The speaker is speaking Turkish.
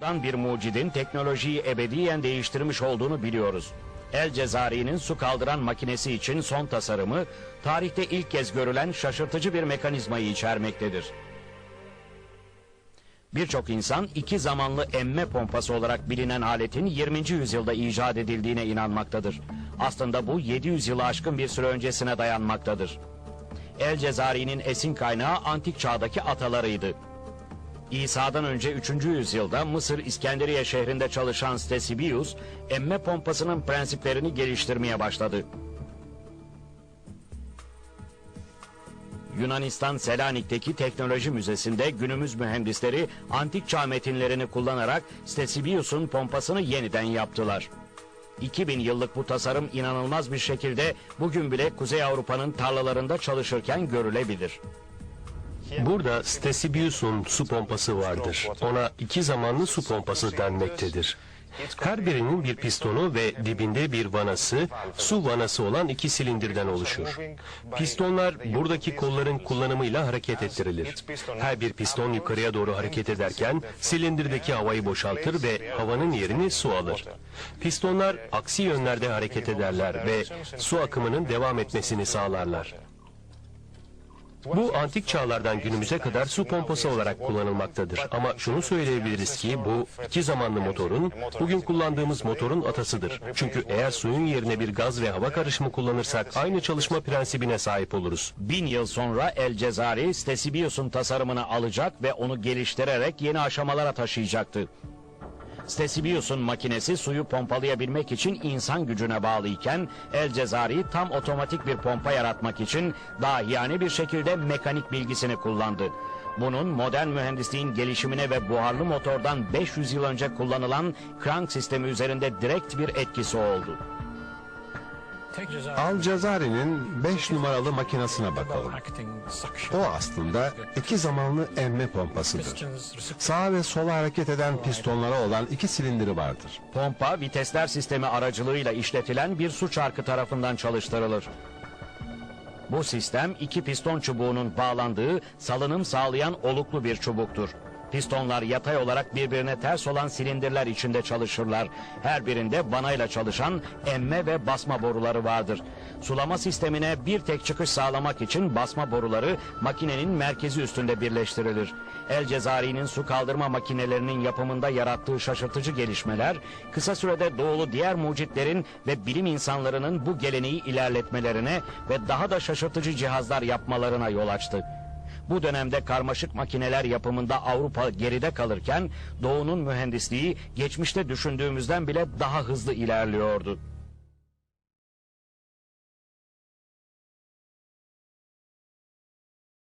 Doğrudan bir mucidin teknolojiyi ebediyen değiştirmiş olduğunu biliyoruz. El Cezari'nin su kaldıran makinesi için son tasarımı, tarihte ilk kez görülen şaşırtıcı bir mekanizmayı içermektedir. Birçok insan iki zamanlı emme pompası olarak bilinen aletin 20. yüzyılda icat edildiğine inanmaktadır. Aslında bu 700 yılı aşkın bir süre öncesine dayanmaktadır. El Cezari'nin esin kaynağı antik çağdaki atalarıydı. İsa'dan önce 3. yüzyılda Mısır İskenderiye şehrinde çalışan Stesibius, emme pompasının prensiplerini geliştirmeye başladı. Yunanistan Selanik'teki teknoloji müzesinde günümüz mühendisleri antik çağ metinlerini kullanarak Stesibius'un pompasını yeniden yaptılar. 2000 yıllık bu tasarım inanılmaz bir şekilde bugün bile Kuzey Avrupa'nın tarlalarında çalışırken görülebilir. Burada Stesibius'un su pompası vardır. Ona iki zamanlı su pompası denmektedir. Her birinin bir pistonu ve dibinde bir vanası, su vanası olan iki silindirden oluşur. Pistonlar buradaki kolların kullanımıyla hareket ettirilir. Her bir piston yukarıya doğru hareket ederken silindirdeki havayı boşaltır ve havanın yerini su alır. Pistonlar aksi yönlerde hareket ederler ve su akımının devam etmesini sağlarlar. Bu antik çağlardan günümüze kadar su pompası olarak kullanılmaktadır. Ama şunu söyleyebiliriz ki bu iki zamanlı motorun bugün kullandığımız motorun atasıdır. Çünkü eğer suyun yerine bir gaz ve hava karışımı kullanırsak aynı çalışma prensibine sahip oluruz. Bin yıl sonra El Cezari, Stesibius'un tasarımını alacak ve onu geliştirerek yeni aşamalara taşıyacaktı. Stesibius'un makinesi suyu pompalayabilmek için insan gücüne bağlıyken El Cezari tam otomatik bir pompa yaratmak için dahiyane bir şekilde mekanik bilgisini kullandı. Bunun modern mühendisliğin gelişimine ve buharlı motordan 500 yıl önce kullanılan krank sistemi üzerinde direkt bir etkisi oldu. Al Cezari'nin 5 numaralı makinesine bakalım. O aslında iki zamanlı emme pompasıdır. Sağa ve sola hareket eden pistonlara olan iki silindiri vardır. Pompa vitesler sistemi aracılığıyla işletilen bir su çarkı tarafından çalıştırılır. Bu sistem iki piston çubuğunun bağlandığı salınım sağlayan oluklu bir çubuktur. Pistonlar yatay olarak birbirine ters olan silindirler içinde çalışırlar. Her birinde vanayla çalışan emme ve basma boruları vardır. Sulama sistemine bir tek çıkış sağlamak için basma boruları makinenin merkezi üstünde birleştirilir. El Cezari'nin su kaldırma makinelerinin yapımında yarattığı şaşırtıcı gelişmeler, kısa sürede doğulu diğer mucitlerin ve bilim insanlarının bu geleneği ilerletmelerine ve daha da şaşırtıcı cihazlar yapmalarına yol açtı. Bu dönemde karmaşık makineler yapımında Avrupa geride kalırken Doğu'nun mühendisliği geçmişte düşündüğümüzden bile daha hızlı ilerliyordu.